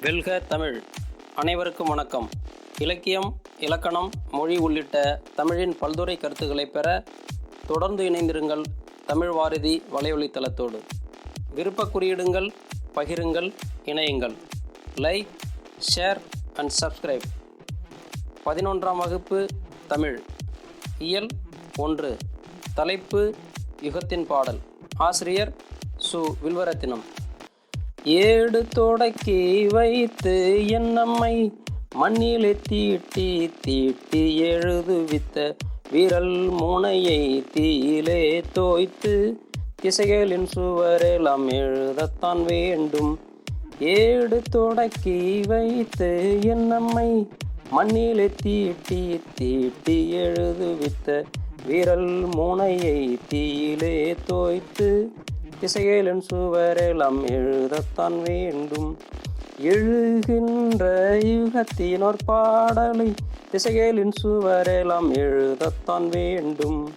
வெல்க தமிழ். அனைவருக்கும் வணக்கம். இலக்கியம் இலக்கணம் மொழி உள்ளிட்ட தமிழின் பல்துறை கருத்துக்களை பெற தொடர்ந்து இணைந்திருங்கள் தமிழ் வாரதி வலையொலித்தளத்தோடு. விருப்ப குறியிடுங்கள் பகிருங்கள் இணையுங்கள். லைக் ஷேர் அண்ட் சப்ஸ்கிரைப் பதினொன்றாம் வகுப்பு தமிழ். இயல் ஒன்று. தலைப்பு யுகத்தின் பாடல். ஆசிரியர் சு. வில்வரத்தினம். ஏடு தொடக்கி வைத்து என்னம்மை மண்ணிலே தீட்டி தீட்டி எழுதுவித்த விரல் முனையை தீயிலே தோய்த்து திசைகளின் சுவரெல்லாம் எழுதத்தான் வேண்டும். ஏடு தொடக்கி வைத்து என்னம்மை மண்ணிலே தீட்டி தீட்டி எழுதுவித்த விரல் முனையை தீயிலே தோய்த்து இசையேலன் சுவரெல்லாம் எழுதத்தான் வேண்டும். எழுகின்ற யுகத்தினோர் பாடலை திசைகளின் சுவரெல்லாம் எழுதத்தான் வேண்டும்.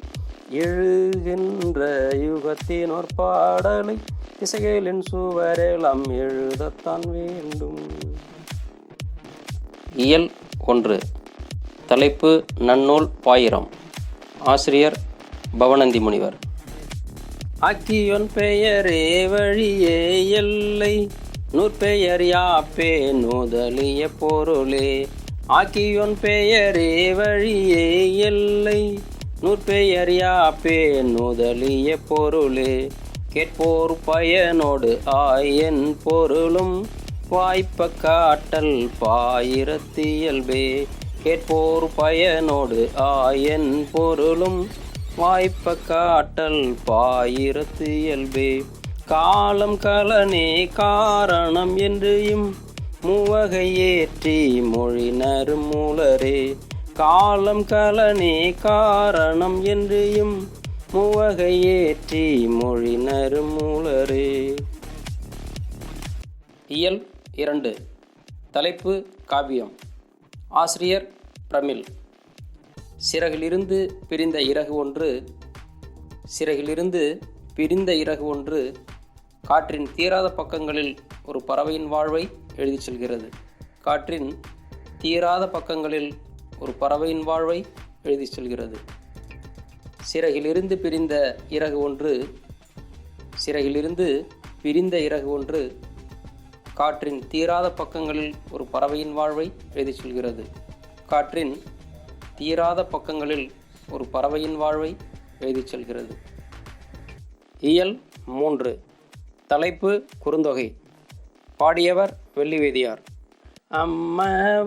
எழுகின்ற யுகத்தினோர் பாடலை திசைகளின் சுவரெல்லாம் எழுதத்தான் வேண்டும். இயல் ஒன்று. தலைப்பு நன்னூல் பாயிரம். ஆசிரியர் பவனந்தி முனிவர். ஆக்கியோன் பெயரே வழியே எல்லை. நூற்பெயர் யாப்பே நூதலிய பொருளே. ஆக்கியோன் பெயரே வழியே எல்லை. நூற்பெயர் யாப்பே நூதலிய பொருளே. கேட்போர் பயனோடு ஆயன் பொருளும். வாய்ப்ப காட்டல் பாயிரத்தியல்பே கேட்போர் பயனோடு ஆயன் பொருளும். வாய்ப்ப காட்டல் பாயிரத்து இயல்பே. காலம் கலனே காரணம் என்றையும் மூவகை ஏற்றி மொழினர் மூலரே. காலம் கலனே காரணம் என்றையும் மூவகை ஏற்றி மொழினர் மூலரே. இயல் இரண்டு. தலைப்பு காவியம். ஆசிரியர் பிரமிழ் சிறகிலிருந்து பிரிந்த இறகு ஒன்று சிறகிலிருந்து பிரிந்த இறகு ஒன்று காற்றின் தீராத பக்கங்களில் ஒரு பறவையின் வாழ்வை எழுதிச் செல்கிறது. காற்றின் தீராத பக்கங்களில் ஒரு பறவையின் வாழ்வை எழுதிச் செல்கிறது. சிறகிலிருந்து பிரிந்த இறகு ஒன்று சிறகிலிருந்து பிரிந்த இறகு ஒன்று காற்றின் தீராத பக்கங்களில் ஒரு பறவையின் வாழ்வை எழுதிச் செல்கிறது. காற்றின் தீராத பக்கங்களில் ஒரு பறவையின் வாழ்வை எழுதி செல்கிறது. இயல் மூன்று. தலைப்பு குறுந்தொகை. பாடியவர் வெள்ளிவேதியார். அம்ம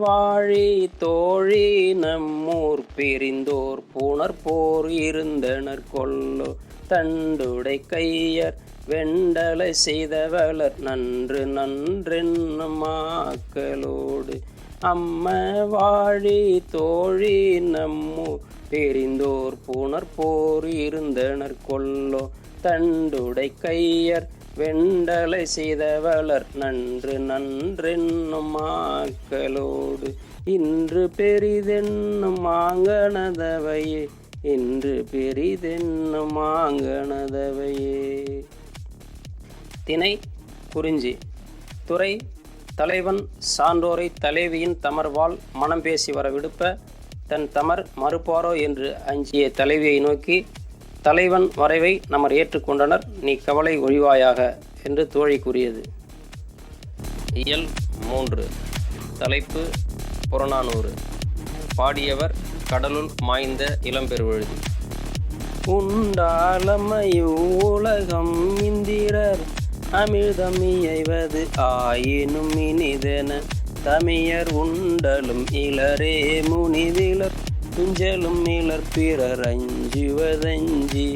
வாழி தோழி நம்மூர் பிரிந்தோர் புனர் போர் இருந்தனர் கொல்லோ. தண்டுடை கையர் வெண்டலை செய்தவளர் நன்று நன்றென்னும் மாக்களோடு அம்ம வாழி தோழி நம்மு தெரிந்தோர் புனர் போர் இருந்தனர் கொல்லோ. தண்டுடை கையர் வெண்டலை செய்தவளர் நன்று நன்றென்னும் மாக்களோடு இன்று பெரிதென்னும் மாங்கனதவையே இன்று பெரிதென்னும் மாங்கனதவையே தினை குறிஞ்சி. துறை தலைவன் சான்றோரை தலைவியின் தமர்வால் மனம் பேசி வர விடுப்ப தன் தமர் மறுப்பாரோ என்று அஞ்சிய தலைவியை நோக்கி தலைவன் வரைவை நமர் ஏற்றுக்கொண்டனர் நீ கவலை ஒழிவாயாக என்று தோழி கூறியது. இயல் மூன்று. தலைப்பு புறநானூறு. பாடியவர் கடலுள் மாய்ந்த இளம்பெருவழுதி. உண்டாலமையுலகம் இந்திரர் அமிழ்தம் இயைவது ஆயினும் இனிதென தமியர் உண்டலும் இளரே முனிதிலர் துஞ்சலும் இளர் பிறர் அஞ்சுவதஞ்சி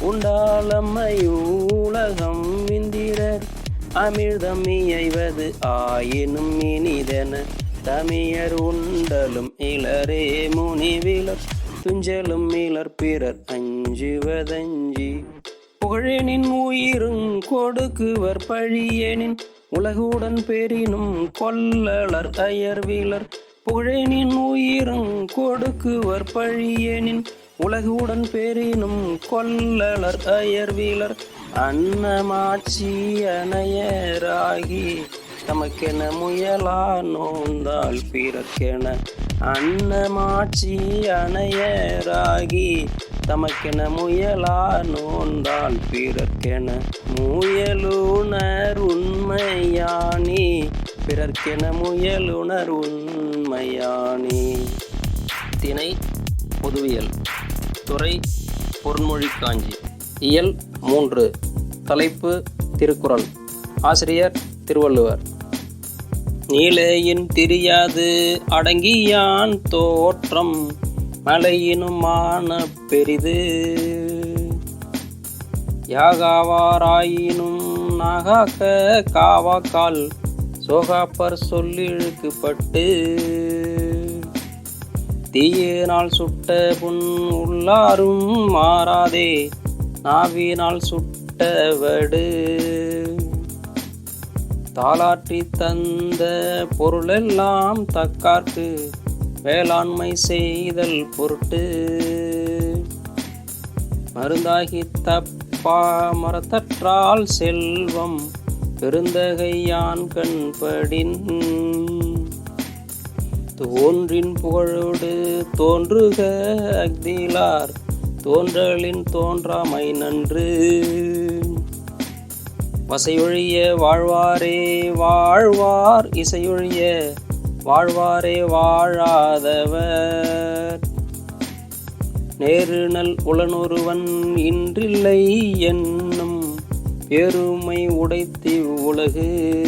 உண்டாலமையுலகம் இந்திரர் அமிழ்தம் இயைவது ஆயினும் இனிதென தமியர் உண்டலும் இளரே முனிவிலர் துஞ்சலும் இளர் பிறர் அஞ்சுவதஞ்சி புகழேனின் உயிருங் கொடுக்குவர் பழியேனின் உலகுடன் பெரினும் கொல்லலர் அயர்வீலர் புகழேனின் உயிருங் கொடுக்குவர் பழியேனின் உலகுடன் பெரினும் கொல்லலர் அயர்வீலர் அன்னமாட்சி அணையராகி தமக்கென முயலா நோந்தால் பிறக்கென அன்னமாட்சி அணையராகி தமக்கென முயலா நோந்தால் பிறர்க்கென முயலுணர் உண்மையானி. பிறர்க்கென முயலுணர் உண்மையானி. திணை பொதுவியல். துறை பொன்மொழி காஞ்சி. இயல் மூன்று. தலைப்பு திருக்குறள். ஆசிரியர் திருவள்ளுவர். நீலையின் தெரியாது அடங்கியான் தோற்றம். மலையினும் மான பெரிது. யாகாவாராயினும் நாகாக்க காவாக்கால் சோகாப்பர் சொல்லிழுக்குப்பட்டு. தீயினால் சுட்ட புண் உள்ளாரும் மாறாதே நாவினால் சுட்டவடு. தாளாற்றி தந்த பொருளெல்லாம் தக்கார்க்கு வேளாண்மை செய்தல் பொருட்டு. மருந்தாகி தப்பா மரத்தற்றால் செல்வம் பெருந்தகையான் கண்படின் தோன்றின் புகழோடு தோன்றுக அக்திலார் தோன்றலின் தோன்றாமை நன்று. வசையொழிய வாழ்வாரே வாழ்வார் இசையொழிய வாழ்வாரே வாழாதவர். நேருநல் உளனொருவன் இன்றில்லை என்னும் பெருமை உடைத்தி உலகு.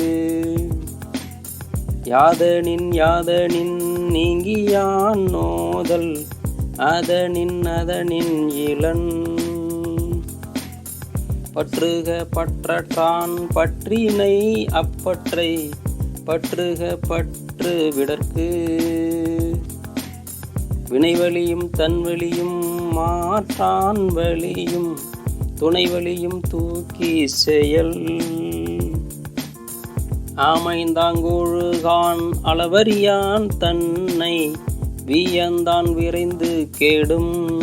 யாதனின் யாதனின் நீங்கியான் நோதல் அதனின் அதனின் இளன். பற்றுக பற்றற்றான் பற்றினை அப்பற்றை பற்றுக பற்ற விடற்கு. வினைவழியும் தன்வழியும் மாற்றான் வழியும் துணைவழியும் தூக்கி செயல். ஆமைந்தாங்கூழுகான் அளவறியான் தன்னை வீயந்தான் விரைந்து கேடும்.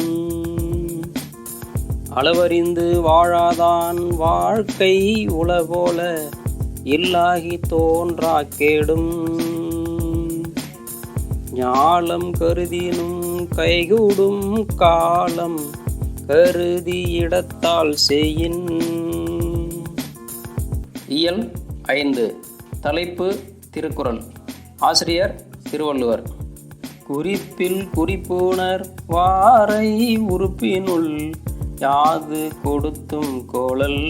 அளவறிந்து வாழாதான் வாழ்க்கை உளபோல இல்லாகி தோன்றா கேடும். ஞாலம் கருதினும் கைகூடும் காலம் கருதி இடத்தால் செய்யின். இயல் ஐந்து. தலைப்பு திருக்குறள். ஆசிரியர் திருவள்ளுவர். குறிப்பில் குறிப்புணர் வாரை உறுப்பினுள் யாது கொடுத்தும் கோளல்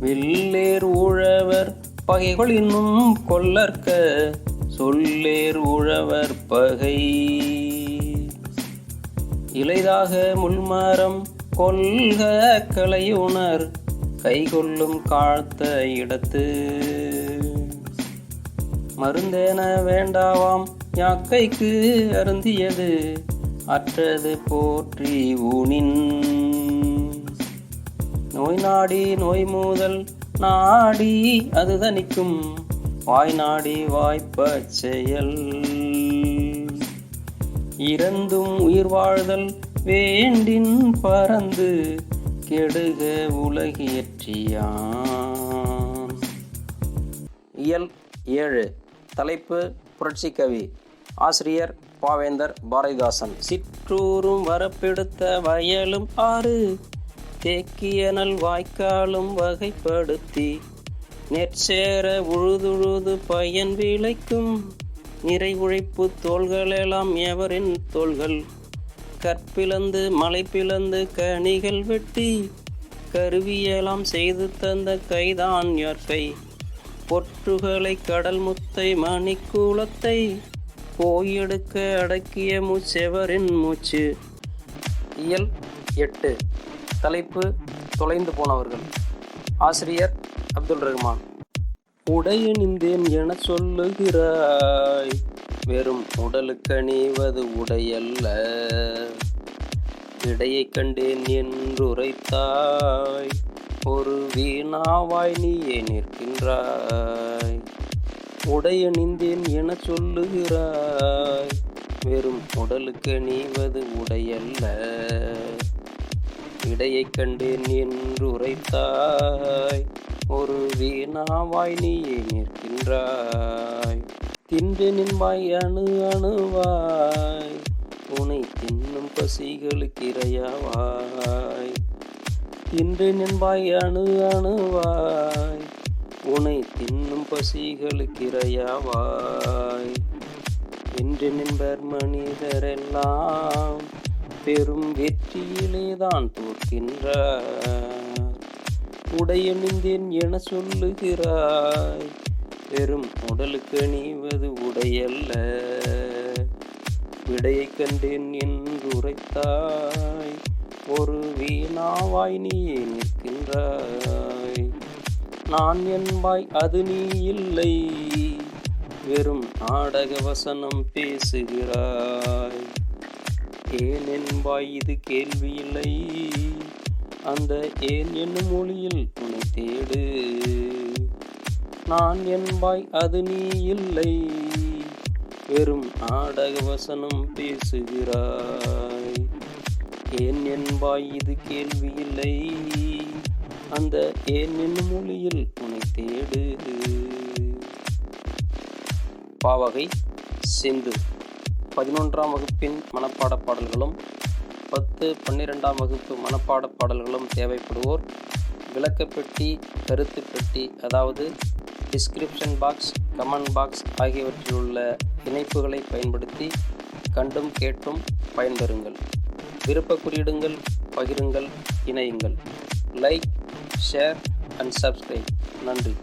வில்லேர் உழவர் பகைகளினும் கொல்லற்க சொல்லேர் உழவர் பகை. இளைதாக முள்மரம் கொள்க கலையுணர் கைகொள்ளும் காழ்த்த இடத்து. மருந்தேன வேண்டாவாம் யாக்கைக்கு அருந்தியது அற்றது போற்றி ஊனின். நோய் நாடி நோய் மூதல் நாடி அது தணிக்கும் வாய் நாடி வாய்ப்ப செயல். இறந்தும் உயிர் வாழ்தல் வேண்டின் பறந்து கெடுக உலகியற்றியான் இயல் ஏழு. தலைப்பு புரட்சி கவி. ஆசிரியர் பாவேந்தர் பாரதிதாசன். சிற்றூரும் வரப்பெடுத்த வயலும் ஆறு. தேக்கியனல் வாய்க்காலும் வகைப்படுத்தி நெற்சேர உழுதுழுது பயன் விளைக்கும். நிறை உழைப்பு தோள்களெல்லாம் எவரின் தோள்கள்? கற்பிளந்து மலை பிளந்து கனிகள் வெட்டி கருவியெல்லாம் செய்து தந்த கைதான் யார்கை பொற்றுகளை கடல் முத்தை மணிக்கூலத்தை போயெடுக்க அடக்கிய மூச்செவரின் மூச்சு? இயல் எட்டு. தலைப்பு தொலைந்து போனவர்கள். ஆசிரியர் அப்துல் ரஹ்மான். உடையணிந்தேன் என சொல்லுகிறாய். வெறும் உடலுக்கணிவது உடையல்ல. இடையை கண்டேன் என்றுரைத்தாய். ஒரு வீணாவாய் நீயே நிற்கின்றாய். உடையணிந்தேன் என சொல்லுகிறாய். வெறும் உடலுக்கு நீவது உடையல்ல. இடையை கண்டேன் என்று உரைத்தாய் ஒரு வீணாவாய் நீயே நிற்கின்றாய். தின்று நின்பாய் அணு அணுவாய். உனை தின்னும் பசிகளுக்கு இரையாவாய். தின்று நின்பாய் அணு அணுவாய். உனை தின்னும் பசிகளுக்கு இரையாவாய். என்று நின்பர் மனிதரெல்லாம் பெரும் வெற்றியிலே தான் தோற்கின்றார். உடையணிந்தேன் என சொல்லுகிறாய். வெறும் உடலுக்கு அணிவது உடையல்ல. விடையை கண்டேன் என்று உரைத்தாய் ஒரு வீணாவாய் நீயே நிற்கின்றாய். நான் என்பாய் அது நீ இல்லை. வெறும் நாடக வசனம் பேசுகிறாய். ஏன் என்பாய் இது கேள்வி இல்லை? அந்த ஏன் என்னும் மொழியில் உன்னை தேடு. நான் என்பாய் அது நீ இல்லை. வெறும் நாடக வசனம் பேசுகிறாய். ஏன் என்பாய் இது கேள்வி இல்லை. அந்த ஏன் என்னும் மொழியில் உன்னை தேடு. பாவகை சிந்து. பதினொன்றாம் வகுப்பின் மனப்பாடப் பாடல்களும் பத்து பன்னிரெண்டாம் வகுப்பு மனப்பாடப் பாடல்களும் தேவைப்படுவோர். விளக்கப்பெட்டி கருத்து பெட்டி அதாவது டிஸ்கிரிப்ஷன் பாக்ஸ் கமெண்ட் பாக்ஸ் ஆகியவற்றில் உள்ள இணைப்புகளை பயன்படுத்தி கண்டும் கேட்டும் பயன்பெறுங்கள். விருப்ப குறியிடுங்கள் பகிருங்கள் இணையுங்கள். லைக் ஷேர் அண்ட் சப்ஸ்கிரைப் நன்றி.